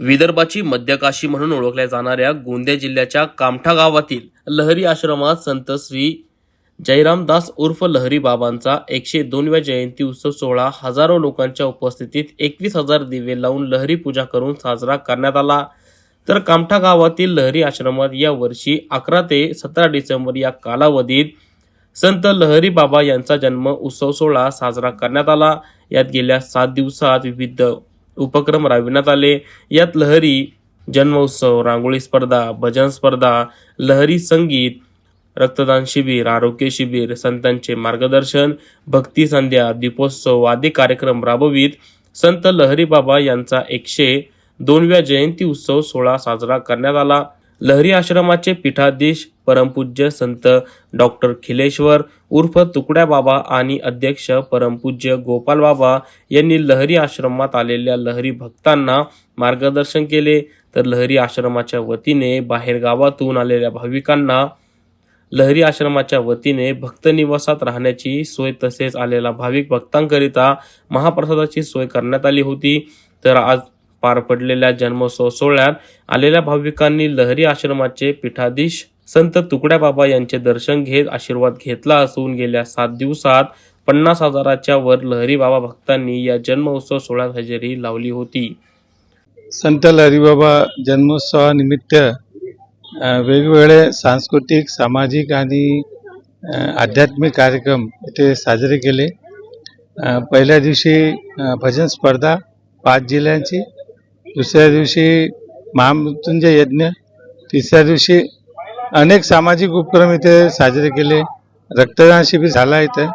विदर्भाची मध्यकाशी म्हणून ओळखल्या जाणाऱ्या गोंदिया जिल्ह्याच्या कामठा गावातील लहरी आश्रमात संत श्री जयरामदास उर्फ लहरी बाबांचा एकशे दोनव्या जयंती उत्सव सोहळा हजारो लोकांच्या उपस्थितीत एकवीस हजार दिवे लावून लहरी पूजा करून साजरा करण्यात आला. तर कामठा गावातील लहरी आश्रमात या वर्षी अकरा ते सतरा डिसेंबर या कालावधीत संत लहरी बाबा यांचा जन्म उत्सव सोहळा साजरा करण्यात आला. यात गेल्या सात दिवसात विविध उपक्रम राबविण्यात आले. यात लहरी जन्मोत्सव रांगोळी स्पर्धा भजन स्पर्धा लहरी संगीत रक्तदान शिबिर आरोग्य शिबिर संतांचे मार्गदर्शन भक्ती संध्या दीपोत्सव आदी कार्यक्रम राबवित संत लहरी बाबा यांचा एकशे दोनव्या जयंती उत्सव सोहळा साजरा करण्यात आला. लहरी आश्रमाचे पीठाधीश परमपूज्य संत डॉक्टर खिलेश्वर उर्फ तुकड्या बाबा आणि अध्यक्ष परमपूज्य गोपाल बाबा यांनी लहरी आश्रमात आलेल्या लहरी भक्तांना मार्गदर्शन केले. तर लहरी आश्रमाच्या वतीने बाहेर गावातून आलेल्या भाविकांना लहरी आश्रमाच्या वतीने भक्त निवासात राहण्याची सोय तसेच आलेल्या भाविक भक्तांकरिता महाप्रसादाची सोय करण्यात आली होती. तर आज पार पडलेल्या जन्मोत्सव सोहळ्यात आलेल्या भाविकांनी लहरी आश्रमाचे पीठाधीश संत तुकड्या बाबा यांचे दर्शन घेत आशीर्वाद घेतला असून गेल्या सात दिवसात पन्नास हजाराच्या वर लहरी बाबा भक्तांनी या जन्मोत्सव सोहळ्यात हजेरी लावली होती. संत लहरीबाबा जन्मोत्सवानिमित्त वेगवेगळे सांस्कृतिक सामाजिक आणि आध्यात्मिक कार्यक्रम इथे साजरे केले. पहिल्या दिवशी भजन स्पर्धा पाच जिल्ह्यांची दुसऱ्या दिवशी महामृत्युंजय यज्ञ तिसऱ्या दिवशी अनेक सामाजिक उपक्रम इथे साजरे केले. रक्तदान शिबिर झाला इथे.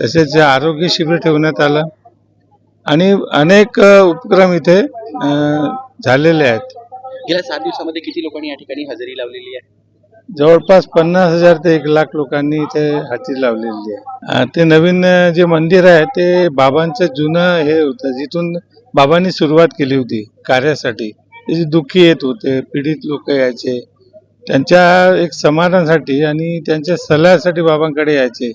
तसेच आरोग्य शिबिर ठेवण्यात आलं. आणि अनेक उपक्रम इथे झालेले आहेत. गेल्या सात दिवसामध्ये किती लोकांनी या ठिकाणी हजेरी लावलेली आहे? जवळपास पन्नास हजार ते एक लाख लोकांनी इथे हाती लावलेली आहे. ते नवीन जे मंदिर आहे ते बाबांचं जुनं हे होतं जिथून बाबांनी सुरुवात केली होती कार्यासाठी. ते दुःखी येत होते पीडित लोक यायचे त्यांच्या एक समाधानासाठी आणि त्यांच्या सल्ल्यासाठी बाबांकडे यायचे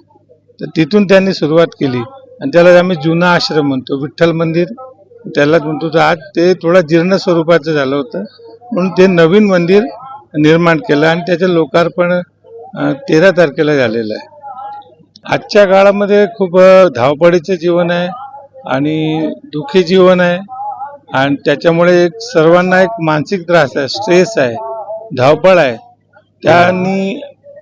तर तिथून त्यांनी सुरुवात केली. आणि त्याला आम्ही जुना आश्रम म्हणतो विठ्ठल मंदिर. त्यालाच म्हणतो तर आज ते थोडा जीर्ण स्वरूपाचं झालं होतं. म्हणून ते नवीन मंदिर निर्माण केलं आणि त्याचं लोकार्पण तेरा तारखेला झालेलं आहे. आजच्या काळामध्ये खूप धावपळीचं जीवन आहे आणि दुःखी जीवन आहे आणि त्याच्यामुळे एक सर्वांना एक मानसिक त्रास आहे स्ट्रेस आहे धावपळ आहे. त्यांनी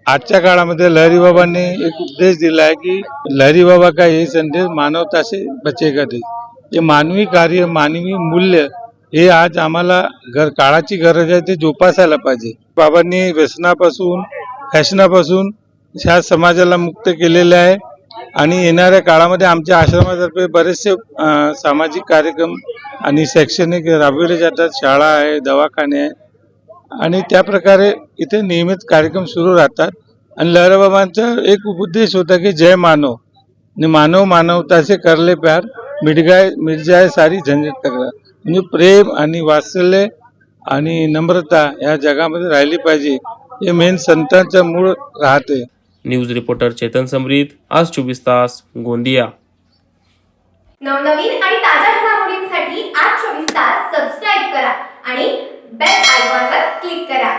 आजच्या काळामध्ये लहरीबाबांनी एक उपदेश दिला आहे की लहरीबाबा काय का हे संदेश मानवताशी बचेगा दे हे मानवी कार्य मानवी मूल्य हे आज आम्हाला घर काळाची गरज आहे ते जोपासायला पाहिजे. बाबांनी व्यसनापासून फॅशनापासून ह्या समाजाला मुक्त केलेले आहे आणि येणाऱ्या काळामध्ये आमच्या आश्रमातर्फे बरेचसे सामाजिक कार्यक्रम आणि शैक्षणिक राबविले जातात. शाळा आहे दवाखाने आहे. आणि त्या प्रकारे इथे नियमित कार्यक्रम सुरू राहतात. आणि लहराबाबांचा एक उपदेश होता की जय मानव. आणि मानव मानवताचे करले प्यार मिडगाय मिरजाय सारी झंझट तक्रार. म्हणजे प्रेम आणि वात्सल्य आणि नम्रता या जगामध्ये राहिली पाहिजे हे मेन संतांचं मूळ राहते. न्यूज रिपोर्टर चेतन समरीत आज चोवीस तास गोंदिया. नवनवीन आणि ताज्या घडामोडींसाठी आज चोवीस तास सबस्क्राईब करा आणि बेल आयकॉनवर क्लिक करा.